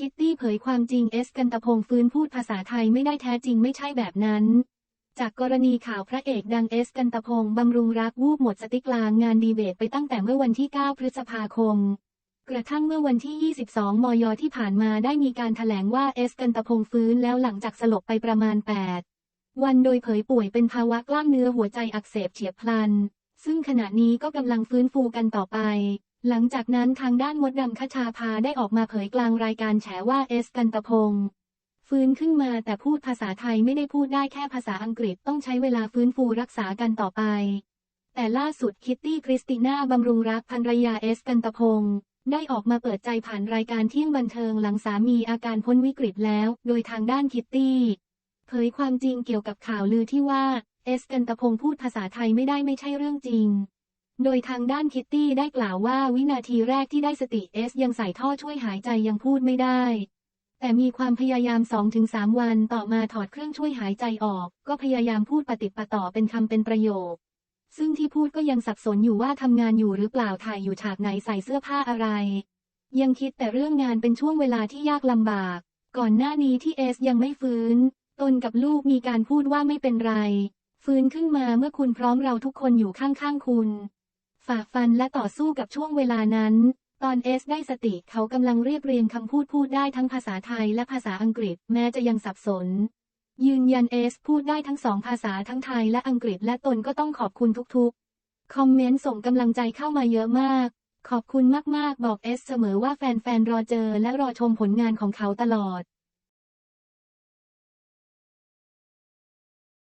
คิตตี้เผยความจริงเอสกันตะพงฟื้นพูดภาษาไทยไม่ได้แท้จริงไม่ใช่แบบนั้น จากกรณีข่าวพระเอกดังเอสกันตะพงบำรุงรักวูบหมดสติกลางงานดีเบตไปตั้งแต่เมื่อวันที่ 9 พฤษภาคม กระทั่งเมื่อวันที่ 22 มยที่ผ่านมาได้มีการแถลงว่าเอสกันตะพงฟื้นแล้วหลังจากสลบไปประมาณ 8 วันโดยเผยป่วยเป็นภาวะกล้ามเนื้อหัวใจอักเสบเฉียบพลัน ซึ่งขณะนี้ก็กำลังฟื้นฟูกันต่อไป หลังจากนั้นทางด้านมดดำคชาพาได้ออกมาเผยกลางรายการแฉว่าเอสกันตพงฟื้นขึ้นมาแต่พูดภาษาไทยไม่ได้พูดได้แค่ภาษาอังกฤษต้องใช้เวลาฟื้นฟูรักษากันต่อไป แต่ล่าสุดคิตตี้คริสติน่าบำรุงรักภรรยาเอสกันตพงได้ออกมาเปิดใจผ่านรายการเที่ยงบันเทิงหลังสามีอาการพ้นวิกฤตแล้ว โดยทางด้านคิตตี้เผยความจริงเกี่ยวกับข่าวลือที่ว่าเอสกันตพงพูดภาษาไทยไม่ได้ไม่ใช่เรื่องจริง โดยทางด้านคิตตี้ได้กล่าวว่าวินาทีแรกที่ได้สติเอสยังใส่ท่อช่วยหายใจยังพูดไม่ได้ แต่มีความพยายาม 2-3 วันต่อมาถอดเครื่องช่วยหายใจออก ก็พยายามพูดปฏิดปะต่อเป็นคำเป็นประโยค ซึ่งที่พูดก็ยังสับสนอยู่ว่าทำงานอยู่หรือเปล่าถ่ายอยู่ฉากไหนใส่เสื้อผ้าอะไร ยังคิดแต่เรื่องงานเป็นช่วงเวลาที่ยากลำบาก ก่อนหน้านี้ที่เอสยังไม่ฟื้น ตนกับลูกมีการพูดว่าไม่เป็นไร ฟื้นขึ้นมาเมื่อคุณพร้อมเราทุกคนอยู่ข้างๆคุณ ฝ่าฟันและต่อสู้กับช่วงเวลานั้น ตอนเอสได้สติเขากำลังเรียบเรียงคำพูดพูดได้ทั้งภาษาไทยและภาษาอังกฤษแม้จะยังสับสน ยืนยันเอสพูดได้ทั้งสองภาษาทั้งไทยและอังกฤษและตนก็ต้องขอบคุณทุกๆ คอมเมนต์ส่งกำลังใจเข้ามาเยอะมาก ขอบคุณมากๆ บอกเอสเสมอว่าแฟนๆรอเจอและรอชมผลงานของเขาตลอด